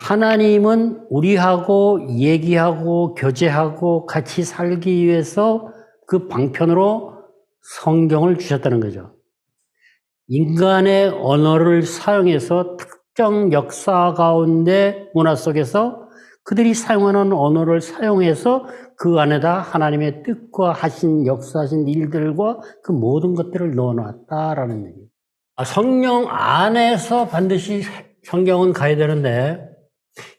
하나님은 우리하고 얘기하고 교제하고 같이 살기 위해서 그 방편으로 성경을 주셨다는 거죠. 인간의 언어를 사용해서 특정 역사 가운데 문화 속에서 그들이 사용하는 언어를 사용해서 그 안에다 하나님의 뜻과 하신 역사하신 일들과 그 모든 것들을 넣어놨다라는 얘기. 아, 성령 안에서 반드시 성경은 가야 되는데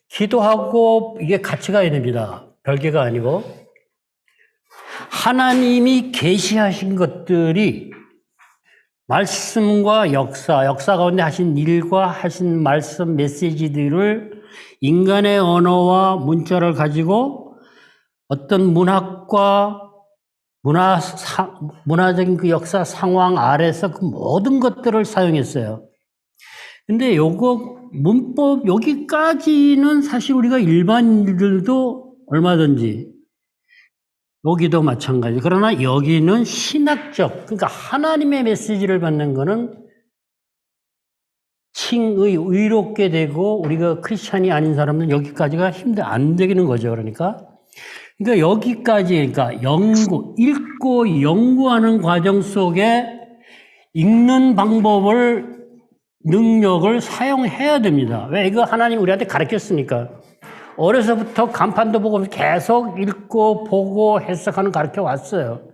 기도하고 이게 가야 됩니다. 별개가 아니고 하나님이 계시하신 것들이 말씀과 역사, 역사 가운데 하신 일과 하신 말씀 메시지들을 인간의 언어와 문자를 가지고 어떤 문학과 문화, 사, 문화적인 그 역사 상황 아래서 그 모든 것들을 사용했어요. 근데 요거 문법 여기까지는 사실 우리가 일반인들도 얼마든지 여기도 마찬가지. 그러나 여기는 신학적, 그러니까 하나님의 메시지를 받는 거는 칭의, 의롭게 되고 우리가 크리스찬이 아닌 사람은 여기까지가 힘들, 안 되는 거죠. 그러니까. 그러니까 여기까지, 그러니까 연구, 읽고 연구하는 과정 속에 읽는 방법을, 능력을 사용해야 됩니다. 왜? 이거 하나님 우리한테 가르쳤으니까. 어려서부터 간판도 보고 계속 읽고 보고 해석하는 가르쳐 왔어요.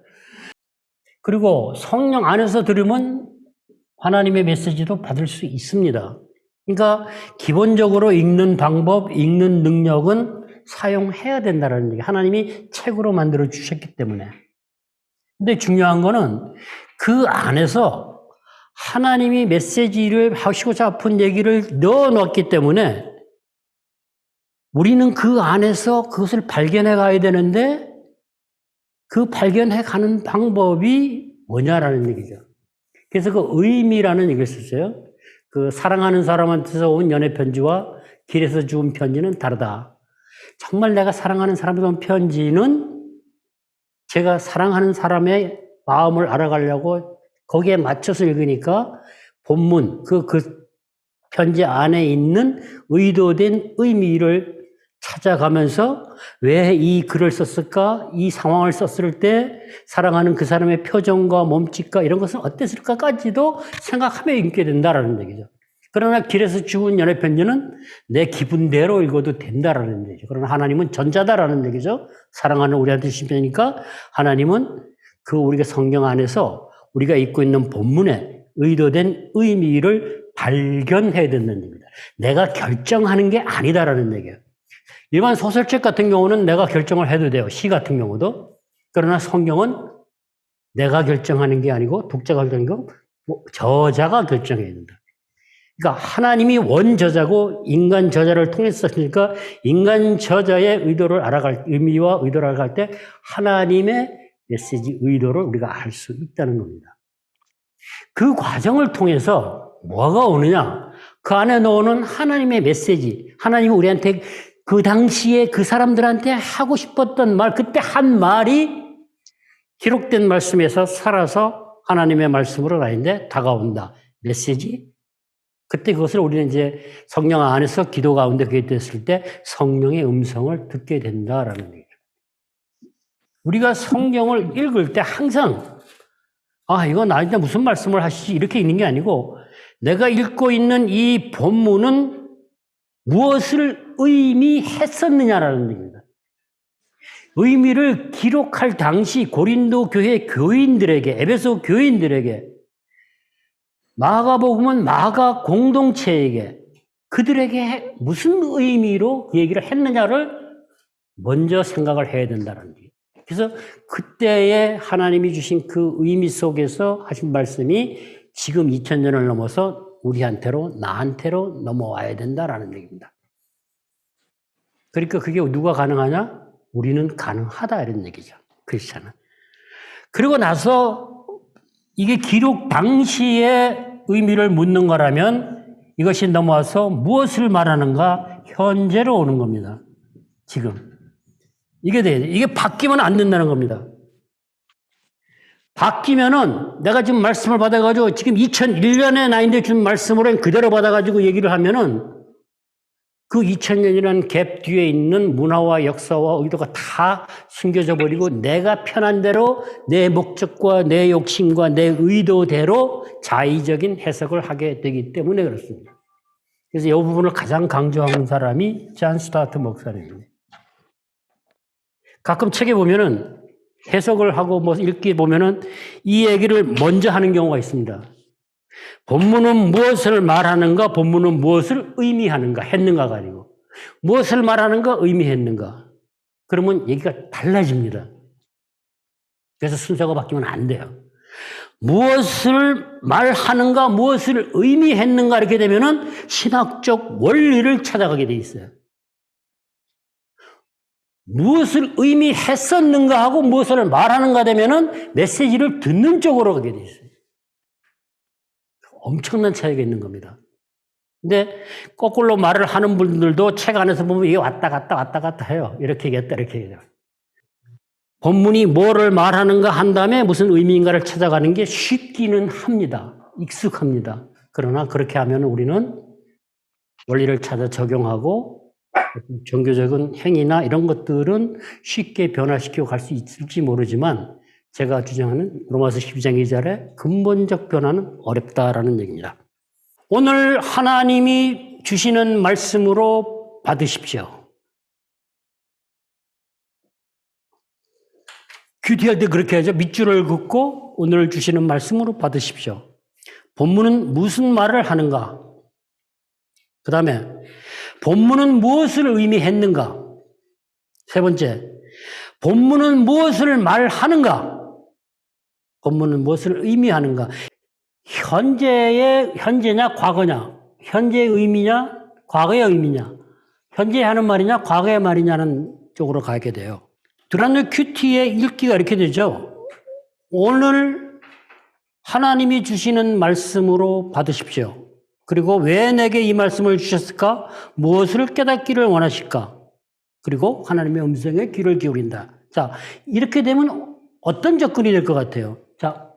그리고 성령 안에서 들으면 하나님의 메시지도 받을 수 있습니다. 그러니까 기본적으로 읽는 방법, 읽는 능력은 사용해야 된다는 얘기. 하나님이 책으로 만들어 주셨기 때문에. 근데 중요한 거는 그 안에서 하나님이 메시지를 하시고자 아픈 얘기를 넣어 놓았기 때문에 우리는 그 안에서 그것을 발견해 가야 되는데 그 발견해 가는 방법이 뭐냐라는 얘기죠. 그래서 그 의미라는 얘기를 썼어요. 그 사랑하는 사람한테서 온 연애 편지와 길에서 주은 편지는 다르다. 정말 내가 사랑하는 사람한테 온 편지는 제가 사랑하는 사람의 마음을 알아가려고 거기에 맞춰서 읽으니까 본문, 그, 그 편지 안에 있는 의도된 의미를 찾아가면서 왜 이 글을 썼을까? 이 상황을 썼을 때 사랑하는 그 사람의 표정과 몸짓과 이런 것은 어땠을까까지도 생각하며 읽게 된다라는 얘기죠. 그러나 길에서 죽은 연애 편지는 내 기분대로 읽어도 된다라는 얘기죠. 그러나 하나님은 전자다라는 얘기죠. 사랑하는 우리한테 주시니까 하나님은 그 우리가 성경 안에서 우리가 읽고 있는 본문에 의도된 의미를 발견해야 된다는 얘기입니다. 내가 결정하는 게 아니다라는 얘기예요. 일반 소설책 같은 경우는 내가 결정을 해도 돼요. 시 같은 경우도. 그러나 성경은 내가 결정하는 게 아니고 독자가 결정하는 거뭐 저자가 결정해야 된다. 그러니까 하나님이 원저자고 인간 저자를 통해서 썼으니까 인간 저자의 의도를 알아갈 의미와 의도를 알아갈 때 하나님의 메시지 의도를 우리가 알 수 있다는 겁니다. 그 과정을 통해서 뭐가 오느냐? 그 안에 넣어놓은 하나님의 메시지, 하나님이 우리한테 그 당시에 그 사람들한테 하고 싶었던 말, 그때 한 말이 기록된 말씀에서 살아서 하나님의 말씀으로 나인데 다가온다. 메시지. 그때 그것을 우리는 이제 성령 안에서 기도 가운데 그게 됐을 때 성령의 음성을 듣게 된다라는 얘기죠. 우리가 성경을 읽을 때 항상 아, 이거 나한테 무슨 말씀을 하시지? 이렇게 있는 게 아니고 내가 읽고 있는 이 본문은 무엇을 의미했었느냐라는 얘기입니다. 의미를 기록할 당시 고린도 교회 교인들에게, 에베소 교인들에게, 마가복음은 마가 공동체에게 그들에게 무슨 의미로 그 얘기를 했느냐를 먼저 생각을 해야 된다는 얘기. 그래서 그때에 하나님이 주신 그 의미 속에서 하신 말씀이 지금 2000년을 넘어서 우리한테로, 나한테로 넘어와야 된다라는 얘기입니다. 그러니까 그게 누가 가능하냐? 우리는 가능하다 이런 얘기죠. 크리스찬은. 그리고 나서 이게 기록 당시의 의미를 묻는 거라면 이것이 넘어와서 무엇을 말하는가 현재로 오는 겁니다. 지금. 이게 돼 이게 바뀌면 안 된다는 겁니다. 바뀌면은 내가 지금 말씀을 받아가지고 지금 2001년에 나인데 준 말씀으로 그대로 받아가지고 얘기를 하면은 그 2000년이라는 갭 뒤에 있는 문화와 역사와 의도가 다 숨겨져 버리고 내가 편한 대로 내 목적과 내 욕심과 내 의도대로 자의적인 해석을 하게 되기 때문에 그렇습니다. 그래서 이 부분을 가장 강조하는 사람이 잔 스타트 목사님입니다. 가끔 책에 보면은 해석을 하고 뭐 읽기 보면은 이 얘기를 먼저 하는 경우가 있습니다. 본문은 무엇을 말하는가, 본문은 무엇을 의미하는가, 했는가가 아니고, 무엇을 말하는가, 의미했는가. 그러면 얘기가 달라집니다. 그래서 순서가 바뀌면 안 돼요. 무엇을 말하는가, 무엇을 의미했는가, 이렇게 되면은 신학적 원리를 찾아가게 돼 있어요. 무엇을 의미했었는가 하고 무엇을 말하는가 되면은 메시지를 듣는 쪽으로 가게 돼 있어요. 엄청난 차이가 있는 겁니다. 근데 거꾸로 말을 하는 분들도 책 안에서 보면 이게 왔다 갔다 왔다 갔다 해요. 이렇게 얘기했다 이렇게 얘기해요. 본문이 뭐를 말하는가 한 다음에 무슨 의미인가를 찾아가는 게 쉽기는 합니다. 익숙합니다. 그러나 그렇게 하면 우리는 원리를 찾아 적용하고 종교적인 행위나 이런 것들은 쉽게 변화시키고 갈수 있을지 모르지만 제가 주장하는 로마서 12장 2절의 근본적 변화는 어렵다라는 얘기입니다. 오늘 하나님이 주시는 말씀으로 받으십시오. 큐티할 때 그렇게 하죠. 밑줄을 긋고 오늘 주시는 말씀으로 받으십시오. 본문은 무슨 말을 하는가? 그 다음에 본문은 무엇을 의미했는가? 세 번째, 본문은 무엇을 말하는가? 본문은 무엇을 의미하는가? 현재의 현재냐 과거냐? 현재의 의미냐 과거의 의미냐? 현재 하는 말이냐 과거의 말이냐는 쪽으로 가게 돼요. 드라노 큐티의 읽기가 이렇게 되죠. 오늘 하나님이 주시는 말씀으로 받으십시오. 그리고 왜 내게 이 말씀을 주셨을까? 무엇을 깨닫기를 원하실까? 그리고 하나님의 음성에 귀를 기울인다. 자, 이렇게 되면 어떤 접근이 될 것 같아요? 자,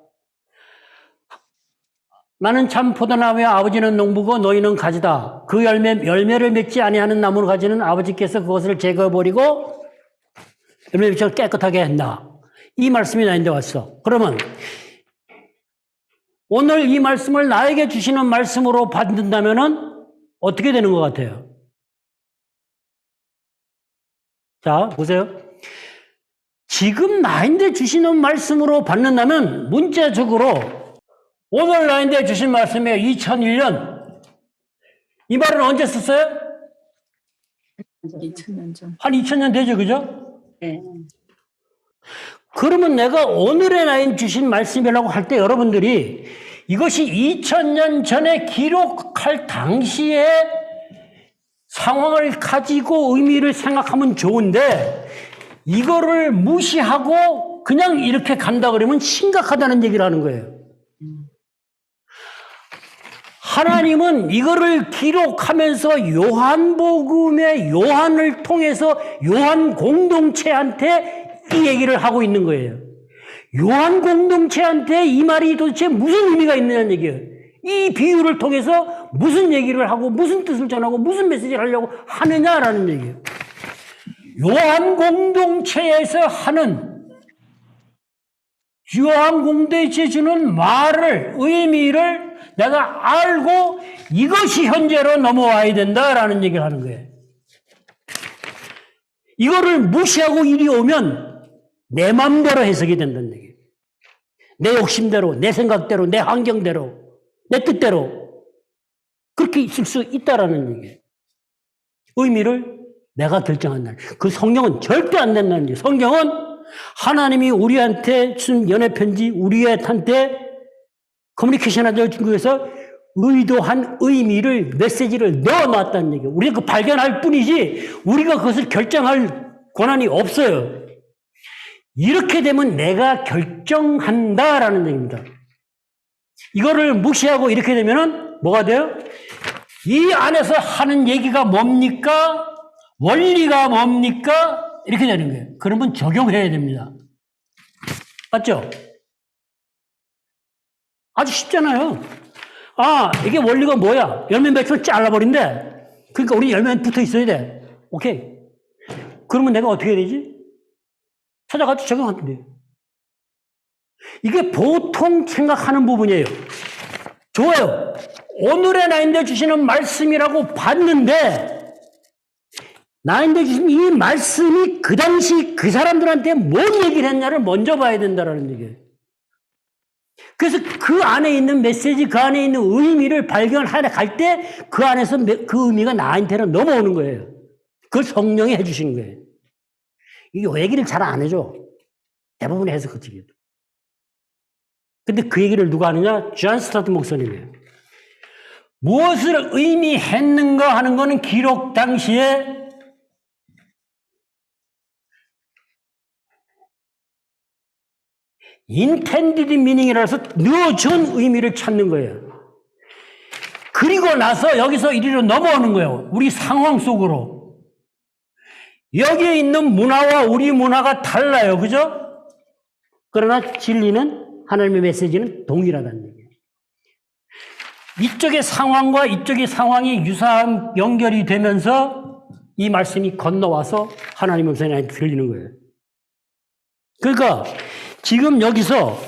나는 참 포도나무의 아버지는 농부고 너희는 가지다. 그 열매, 열매를 맺지 아니하는 나무를 가지는 아버지께서 그것을 제거해버리고 열매 맺지 깨끗하게 한다. 이 말씀이 나인데 왔어. 그러면 오늘 이 말씀을 나에게 주시는 말씀으로 받는다면은 어떻게 되는 것 같아요? 자, 보세요. 지금 나인데 주시는 말씀으로 받는다면 문자적으로 오늘 나인데 주신 말씀에 2001년 이 말은 언제 썼어요? 2000년 전. 한 2000년 되죠, 그죠? 네. 그러면 내가 오늘의 나인 주신 말씀이라고 할 때 여러분들이 이것이 2000년 전에 기록할 당시에 상황을 가지고 의미를 생각하면 좋은데 이거를 무시하고 그냥 이렇게 간다 그러면 심각하다는 얘기를 하는 거예요. 하나님은 이거를 기록하면서 요한복음의 요한을 통해서 요한 공동체한테 이 얘기를 하고 있는 거예요. 요한 공동체한테 이 말이 도대체 무슨 의미가 있느냐는 얘기예요. 이 비유를 통해서 무슨 얘기를 하고 무슨 뜻을 전하고 무슨 메시지를 하려고 하느냐라는 얘기예요. 요한 공동체에서 하는 요한 공동체에 주는 말을 의미를 내가 알고 이것이 현재로 넘어와야 된다라는 얘기를 하는 거예요. 이거를 무시하고 이리 오면 내 마음대로 해석이 된다는 얘기예요. 내 욕심대로, 내 생각대로, 내 환경대로, 내 뜻대로 그렇게 있을 수 있다라는 얘기예요. 의미를 내가 결정한다. 그 성경은 절대 안 된다는 얘기예요. 성경은 하나님이 우리한테 준 연애 편지, 우리한테 커뮤니케이션 하자 중국에서 의도한 의미를 메시지를 넣어놨다는 얘기예요. 우리가 그 발견할 뿐이지 우리가 그것을 결정할 권한이 없어요. 이렇게 되면 내가 결정한다라는 얘기입니다. 이거를 무시하고 이렇게 되면은 뭐가 돼요? 이 안에서 하는 얘기가 뭡니까? 원리가 뭡니까? 이렇게 되는 거예요. 그러면 적용해야 됩니다. 맞죠? 아주 쉽잖아요. 아, 이게 원리가 뭐야? 열매 맺으면 잘라버린대. 그러니까 우리 열면 붙어 있어야 돼. 오케이. 그러면 내가 어떻게 해야 되지? 찾아가서 적용하면 돼. 이게 보통 생각하는 부분이에요. 좋아요. 오늘의 나인데 주시는 말씀이라고 봤는데, 나인데 주신 이 말씀이 그 당시 그 사람들한테 뭔 얘기를 했냐를 먼저 봐야 된다는 얘기예요. 그래서 그 안에 있는 메시지, 그 안에 있는 의미를 발견하려 갈때 그 안에서 그 의미가 나한테는 넘어오는 거예요. 그걸 성령이 해주시는 거예요. 이게 얘기를 잘 안 해줘. 대부분 해석그 측이에요. 근데 그 얘기를 누가 하느냐? 존 스타트 목사님이에요. 무엇을 의미했는가 하는 것은 기록 당시에 intended meaning이라서 넣어준 의미를 찾는 거예요. 그리고 나서 여기서 이리로 넘어오는 거예요. 우리 상황 속으로. 여기에 있는 문화와 우리 문화가 달라요. 그죠? 그러나 진리는 하나님의 메시지는 동일하다는 얘기예요. 이쪽의 상황과 이쪽의 상황이 유사한 연결이 되면서 이 말씀이 건너와서 하나님의 음성이 들리는 거예요. 그러니까 지금 여기서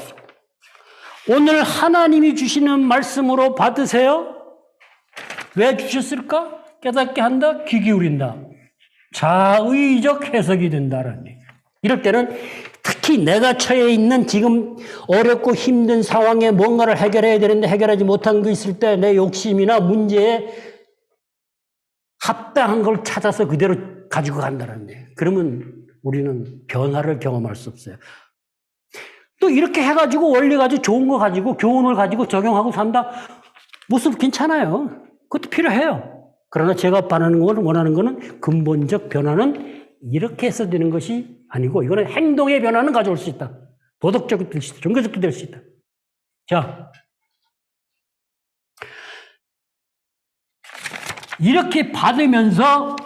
오늘 하나님이 주시는 말씀으로 받으세요. 왜 주셨을까? 깨닫게 한다, 귀 기울인다. 자의적 해석이 된다는 얘기. 이럴 때는 특히 내가 처해 있는 지금 어렵고 힘든 상황에 뭔가를 해결해야 되는데 해결하지 못한 게 있을 때 내 욕심이나 문제에 합당한 걸 찾아서 그대로 가지고 간다는 얘기. 그러면 우리는 변화를 경험할 수 없어요. 또 이렇게 해가지고 원리 가지고 좋은 거 가지고 교훈을 가지고 적용하고 산다. 모습 괜찮아요. 그것도 필요해요. 그러나 제가 바라는 걸 원하는 거는 근본적 변화는 이렇게 해서 되는 것이 아니고 이거는 행동의 변화는 가져올 수 있다. 도덕적도 될 수 있다. 종교적도 될 수 있다. 자. 이렇게 받으면서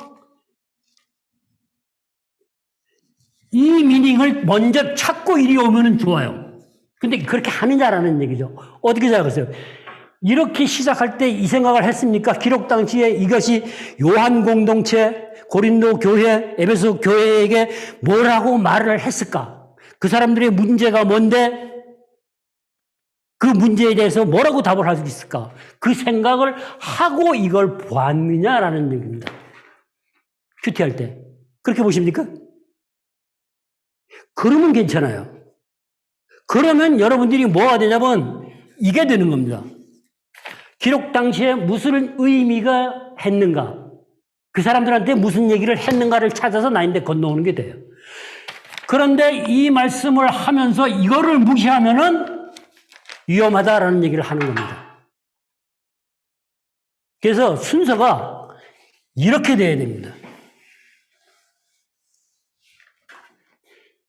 이 미닝을 먼저 찾고 이리 오면 좋아요. 근데 그렇게 하느냐라는 얘기죠. 어떻게 생각하세요? 이렇게 시작할 때 이 생각을 했습니까? 기록 당시에 이것이 요한 공동체, 고린도 교회, 에베소 교회에게 뭐라고 말을 했을까? 그 사람들의 문제가 뭔데? 그 문제에 대해서 뭐라고 답을 할 수 있을까? 그 생각을 하고 이걸 보았느냐라는 얘기입니다. 큐티할 때. 그렇게 보십니까? 그러면 괜찮아요. 그러면 여러분들이 뭐가 되냐면 이게 되는 겁니다. 기록 당시에 무슨 의미가 했는가? 그 사람들한테 무슨 얘기를 했는가를 찾아서 나인데 건너오는 게 돼요. 그런데 이 말씀을 하면서 이거를 무시하면은 위험하다라는 얘기를 하는 겁니다. 그래서 순서가 이렇게 돼야 됩니다.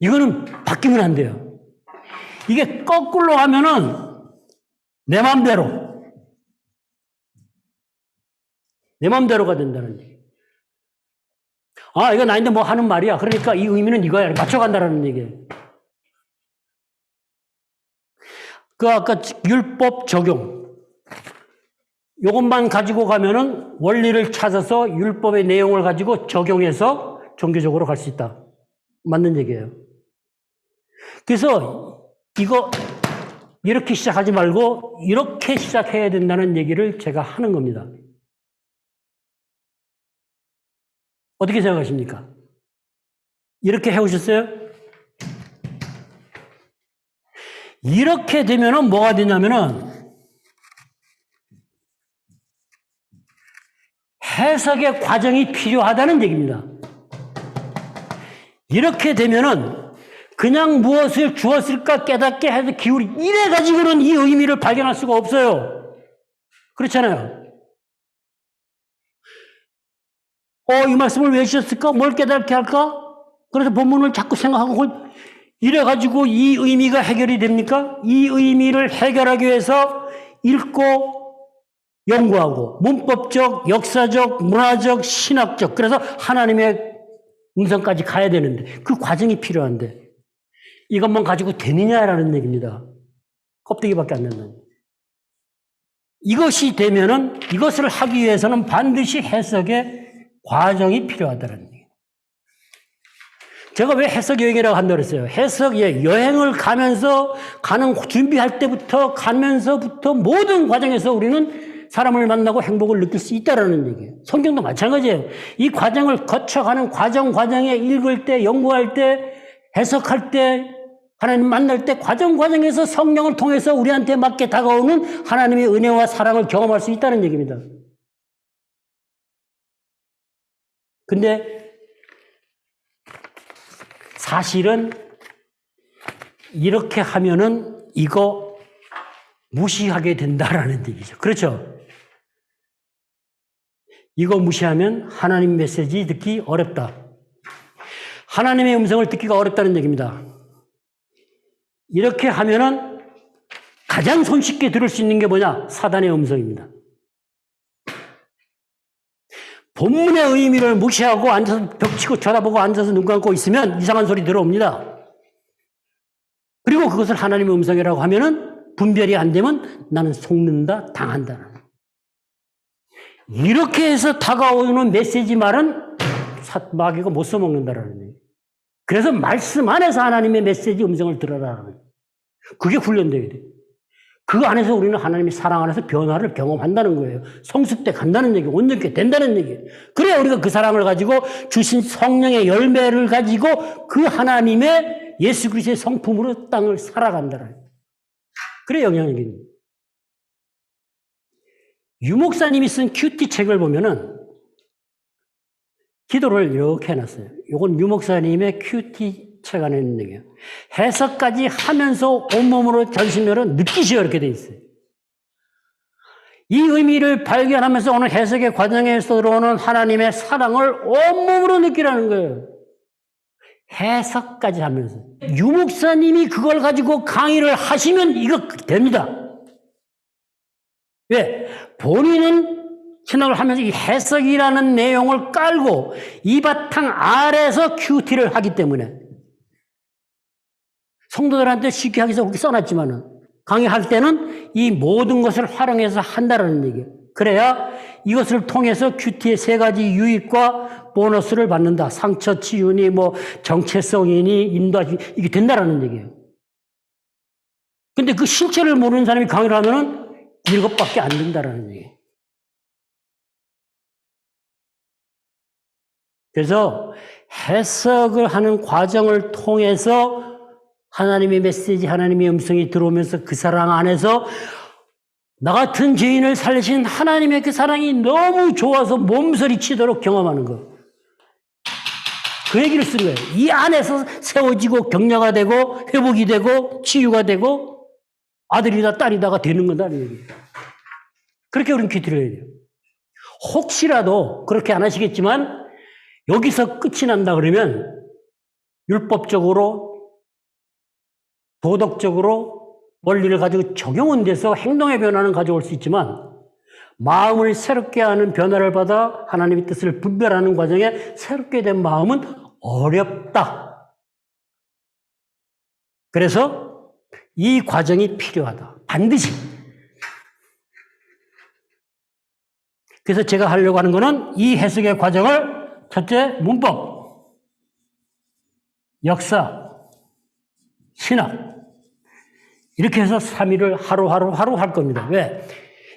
이거는 바뀌면 안 돼요. 이게 거꾸로 하면은 내 맘대로. 내 맘대로가 된다는 얘기. 아, 이거 나인데 뭐 하는 말이야. 그러니까 이 의미는 이거야. 맞춰간다라는 얘기예요. 그 아까 율법 적용. 이것만 가지고 가면은 원리를 찾아서 율법의 내용을 가지고 적용해서 종교적으로 갈 수 있다. 맞는 얘기예요. 그래서 이거 이렇게 시작하지 말고 이렇게 시작해야 된다는 얘기를 제가 하는 겁니다. 어떻게 생각하십니까? 이렇게 해오셨어요? 이렇게 되면은 뭐가 되냐면은 해석의 과정이 필요하다는 얘기입니다. 이렇게 되면은 그냥 무엇을 주었을까 깨닫게 해서 기울이 이래 가지고는 이 의미를 발견할 수가 없어요. 그렇잖아요. 어, 이 말씀을 왜 주셨을까? 뭘 깨닫게 할까? 그래서 본문을 자꾸 생각하고 이래 가지고 이 의미가 해결이 됩니까? 이 의미를 해결하기 위해서 읽고 연구하고 문법적, 역사적, 문화적, 신학적 그래서 하나님의 음성까지 가야 되는데 그 과정이 필요한데 이것만 가지고 되느냐라는 얘기입니다. 껍데기밖에 안 된다. 이것이 되면은 이것을 하기 위해서는 반드시 해석의 과정이 필요하다는 얘기예요. 제가 왜 해석 여행이라고 한다고 그랬어요? 해석 예, 여행을 가면서 가는 준비할 때부터 가면서부터 모든 과정에서 우리는 사람을 만나고 행복을 느낄 수 있다라는 얘기예요. 성경도 마찬가지예요. 이 과정을 거쳐가는 과정 과정에 읽을 때, 연구할 때, 해석할 때, 하나님 만날 때 과정 과정에서 성령을 통해서 우리한테 맞게 다가오는 하나님의 은혜와 사랑을 경험할 수 있다는 얘기입니다. 근데 사실은 이렇게 하면은 이거 무시하게 된다라는 얘기죠. 그렇죠? 이거 무시하면 하나님 메시지 듣기 어렵다. 하나님의 음성을 듣기가 어렵다는 얘기입니다. 이렇게 하면은 가장 손쉽게 들을 수 있는 게 뭐냐? 사단의 음성입니다. 본문의 의미를 무시하고 앉아서 벽치고 쳐다보고 앉아서 눈 감고 있으면 이상한 소리 들어옵니다. 그리고 그것을 하나님의 음성이라고 하면은 분별이 안 되면 나는 속는다, 당한다. 이렇게 해서 다가오는 메시지 말은 사- 마귀가 못 써먹는다라는 얘기. 그래서 말씀 안에서 하나님의 메시지 음성을 들어라. 그게 훈련돼야 돼. 그 안에서 우리는 하나님의 사랑 안에서 변화를 경험한다는 거예요. 성숙돼 간다는 얘기, 온전케 된다는 얘기. 그래야 우리가 그 사랑을 가지고 주신 성령의 열매를 가지고 그 하나님의 예수 그리스도의 성품으로 땅을 살아간다는. 그래 영향력이 있는. 거예요. 유목사님이 쓴 큐티 책을 보면은 기도를 이렇게 해놨어요. 이건 유목사님의 큐티 있는 얘기예요. 해석까지 하면서 온몸으로 전심으로 느끼시오 이렇게 돼 있어요. 이 의미를 발견하면서 오늘 해석의 과정에서 들어오는 하나님의 사랑을 온몸으로 느끼라는 거예요. 해석까지 하면서. 유목사님이 그걸 가지고 강의를 하시면 이거 됩니다. 왜? 본인은 신학을 하면서 이 해석이라는 내용을 깔고 이 바탕 아래서 큐티를 하기 때문에 성도들한테 쉽게 하기 위해서 그렇게 써놨지만은 강의할 때는 이 모든 것을 활용해서 한다는 얘기예요. 그래야 이것을 통해서 큐티의 세 가지 유익과 보너스를 받는다. 상처 치유니 뭐 정체성이니 인도하시 이게 된다라는 얘기예요. 근데 그 실체를 모르는 사람이 강의를 하면은 이것밖에 안 된다라는 얘기예요. 그래서 해석을 하는 과정을 통해서 하나님의 메시지, 하나님의 음성이 들어오면서 그 사랑 안에서 나 같은 죄인을 살리신 하나님의 그 사랑이 너무 좋아서 몸서리 치도록 경험하는 거. 그 얘기를 쓴 거예요. 이 안에서 세워지고 격려가 되고 회복이 되고 치유가 되고 아들이다 딸이다가 되는 거다는 얘기예요. 그렇게 우리는 해야 돼요. 혹시라도 그렇게 안 하시겠지만 여기서 끝이 난다 그러면 율법적으로 도덕적으로 원리를 가지고 적용은 돼서 행동의 변화는 가져올 수 있지만 마음을 새롭게 하는 변화를 받아 하나님의 뜻을 분별하는 과정에 새롭게 된 마음은 어렵다. 그래서 이 과정이 필요하다. 반드시. 그래서 제가 하려고 하는 거는 이 해석의 과정을 첫째, 문법, 역사, 신학, 이렇게 해서 3일을 하루하루 하루 할 겁니다. 왜?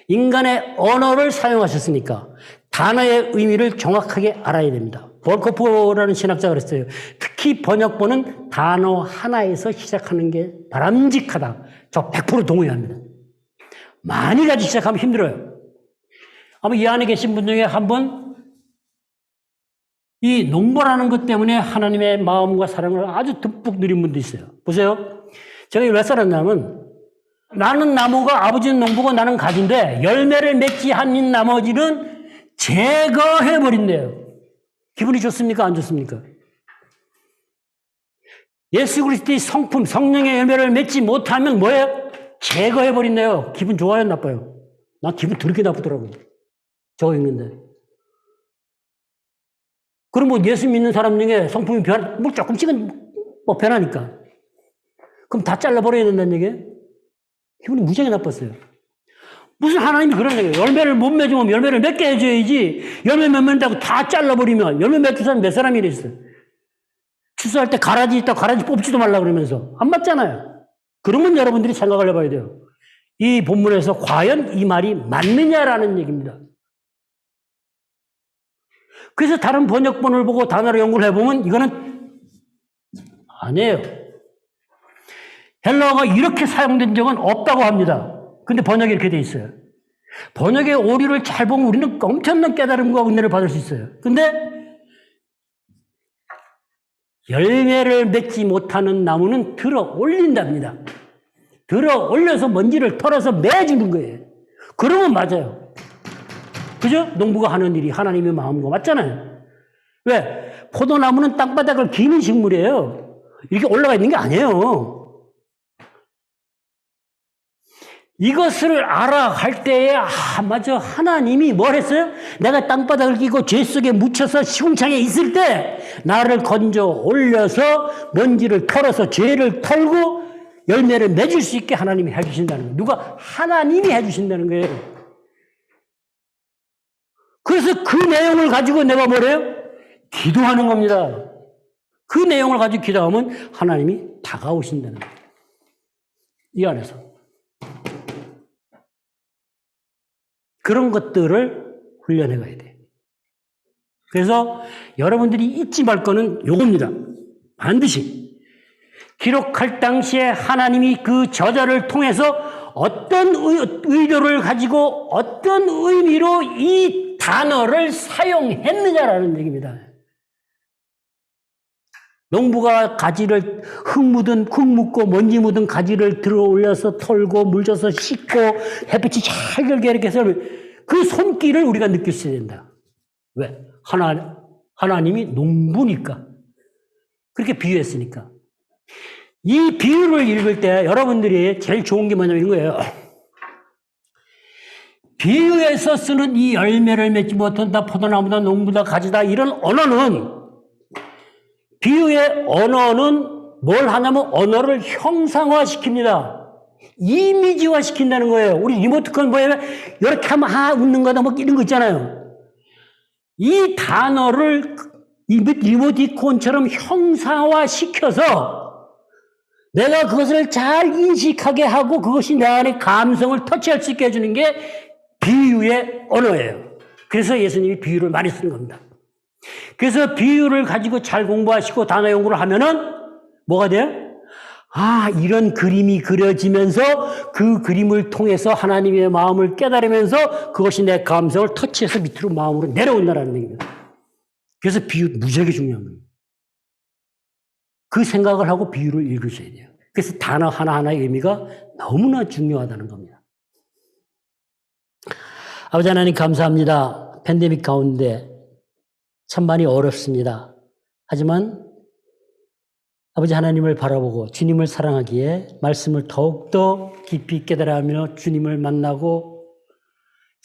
인간의 언어를 사용하셨으니까 단어의 의미를 정확하게 알아야 됩니다. 볼코프라는 신학자가 그랬어요. 특히 번역본은 단어 하나에서 시작하는 게 바람직하다. 저 100% 동의합니다. 많이 가지 시작하면 힘들어요. 아마 이 안에 계신 분 중에 한 분, 이 농부라는 것 때문에 하나님의 마음과 사랑을 아주 듬뿍 누린 분도 있어요. 보세요. 제가 왜 써놨냐면, 나는 나무가 아버지는 농부고 나는 가지인데, 열매를 맺지 않는 나머지는 제거해버린대요. 기분이 좋습니까? 안 좋습니까? 예수 그리스도의 성품, 성령의 열매를 맺지 못하면 뭐예요? 제거해버린대요. 기분 좋아요? 나빠요? 난 기분 더럽게 나쁘더라고요. 저거 읽는데. 그럼 뭐 예수 믿는 사람 중에 성품이 변, 뭐 조금씩은 뭐 변하니까. 그럼 다 잘라버려야 된다는 얘기예요? 기분이 무지하게 나빴어요. 무슨 하나님이 그런 얘기예요. 열매를 못 맺으면 열매를 맺게 해줘야지. 열매 못 맺는다고 다 잘라버리면 열매 맺은 사람 몇 사람이 있어요. 추수할 때 가라지 있다 가라지 뽑지도 말라 그러면서 안 맞잖아요. 그러면 여러분들이 생각을 해봐야 돼요. 이 본문에서 과연 이 말이 맞느냐라는 얘기입니다. 그래서 다른 번역본을 보고 단어를 연구를 해보면 이거는 아니에요. 헬라어가 이렇게 사용된 적은 없다고 합니다. 근데 번역이 이렇게 돼 있어요. 번역의 오류를 잘 보면 우리는 엄청난 깨달음과 은혜를 받을 수 있어요. 근데 열매를 맺지 못하는 나무는 들어 올린답니다. 들어 올려서 먼지를 털어서 매주는 거예요. 그러면 맞아요. 그죠? 농부가 하는 일이 하나님의 마음과 맞잖아요. 왜? 포도나무는 땅바닥을 기는 식물이에요. 이렇게 올라가 있는 게 아니에요. 이것을 알아갈 때에, 아, 맞아. 하나님이 뭘 했어요? 내가 땅바닥을 끼고 죄 속에 묻혀서 시궁창에 있을 때, 나를 건져 올려서 먼지를 털어서 죄를 털고 열매를 맺을 수 있게 하나님이 해주신다는 거예요. 누가? 하나님이 해주신다는 거예요. 그래서 그 내용을 가지고 내가 뭐래요? 기도하는 겁니다. 그 내용을 가지고 기도하면 하나님이 다가오신다는 거예요. 이 안에서. 그런 것들을 훈련해 가야 돼. 그래서 여러분들이 잊지 말 거는 요겁니다. 반드시. 기록할 당시에 하나님이 그 저자를 통해서 어떤 의, 의도를 가지고 어떤 의미로 이 단어를 사용했느냐라는 얘기입니다. 농부가 가지를 흙 묻은 흙 묻고 먼지 묻은 가지를 들어 올려서 털고 물 줘서 씻고 햇빛이 잘 들게 이렇게 해서 그 손길을 우리가 느낄 수 된다. 왜? 하나 하나님이 농부니까 그렇게 비유했으니까. 이 비유를 읽을 때 여러분들이 제일 좋은 게 뭐냐면 이런 거예요. 비유에서 쓰는 이 열매를 맺지 못한다, 포도나무다, 농부다, 가지다, 이런 언어는, 비유의 언어는 뭘 하냐면 언어를 형상화시킵니다. 이미지화 시킨다는 거예요. 우리 리모트컨 보면 이렇게 하면 아, 웃는 거다, 뭐 이런 거 있잖아요. 이 단어를 리모티콘처럼 형상화 시켜서 내가 그것을 잘 인식하게 하고 그것이 내 안에 감성을 터치할 수 있게 해주는 게 비유의 언어예요. 그래서 예수님이 비유를 많이 쓰는 겁니다. 그래서 비유를 가지고 잘 공부하시고 단어 연구를 하면은 뭐가 돼요? 아, 이런 그림이 그려지면서 그 그림을 통해서 하나님의 마음을 깨달으면서 그것이 내 감성을 터치해서 밑으로 마음으로 내려온다는 얘기입니다. 그래서 비유 무지하게 중요한 거예요. 그 생각을 하고 비유를 읽으셔야 돼요. 그래서 단어 하나하나의 의미가 너무나 중요하다는 겁니다. 아버지 하나님 감사합니다. 팬데믹 가운데 참 많이 어렵습니다. 하지만 아버지 하나님을 바라보고 주님을 사랑하기에 말씀을 더욱더 깊이 깨달아하며 주님을 만나고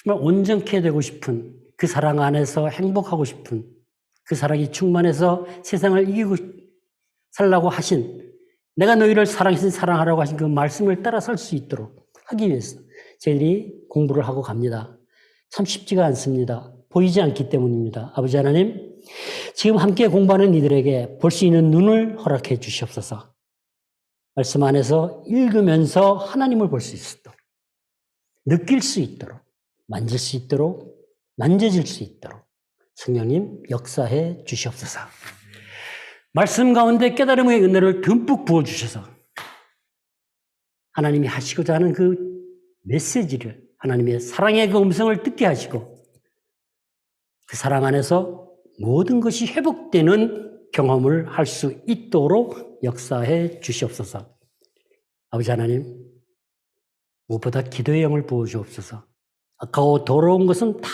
정말 온전케 되고 싶은 그 사랑 안에서 행복하고 싶은 그 사랑이 충만해서 세상을 이기고 살라고 하신 내가 너희를 사랑해서 사랑하라고 하신 그 말씀을 따라 살 수 있도록 하기 위해서 저희들이 공부를 하고 갑니다. 참 쉽지가 않습니다. 보이지 않기 때문입니다. 아버지 하나님, 지금 함께 공부하는 이들에게 볼 수 있는 눈을 허락해 주시옵소서. 말씀 안에서 읽으면서 하나님을 볼 수 있도록, 느낄 수 있도록, 만질 수 있도록, 만져질 수 있도록 성령님 역사해 주시옵소서. 말씀 가운데 깨달음의 은혜를 듬뿍 부어주셔서 하나님이 하시고자 하는 그 메시지를 하나님의 사랑의 그 음성을 듣게 하시고 그 사랑 안에서 모든 것이 회복되는 경험을 할 수 있도록 역사해 주시옵소서. 아버지 하나님, 무엇보다 기도의 영을 부어주옵소서. 아까워 더러운 것은 다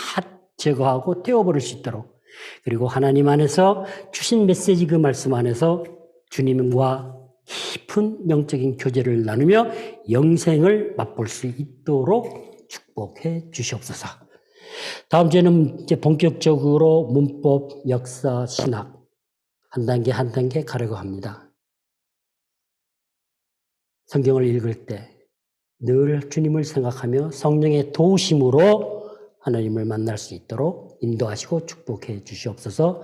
제거하고 태워버릴 수 있도록 그리고 하나님 안에서 주신 메시지 그 말씀 안에서 주님과 깊은 영적인 교제를 나누며 영생을 맛볼 수 있도록 축복해 주시옵소서. 다음 주에는 이제 본격적으로 문법, 역사, 신학 한 단계 한 단계 가려고 합니다. 성경을 읽을 때 늘 주님을 생각하며 성령의 도우심으로 하나님을 만날 수 있도록 인도하시고 축복해 주시옵소서.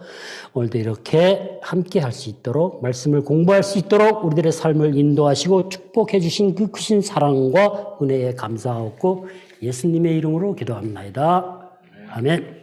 오늘도 이렇게 함께 할 수 있도록 말씀을 공부할 수 있도록 우리들의 삶을 인도하시고 축복해 주신 그 크신 사랑과 은혜에 감사하고 예수님의 이름으로 기도합니다. 아멘.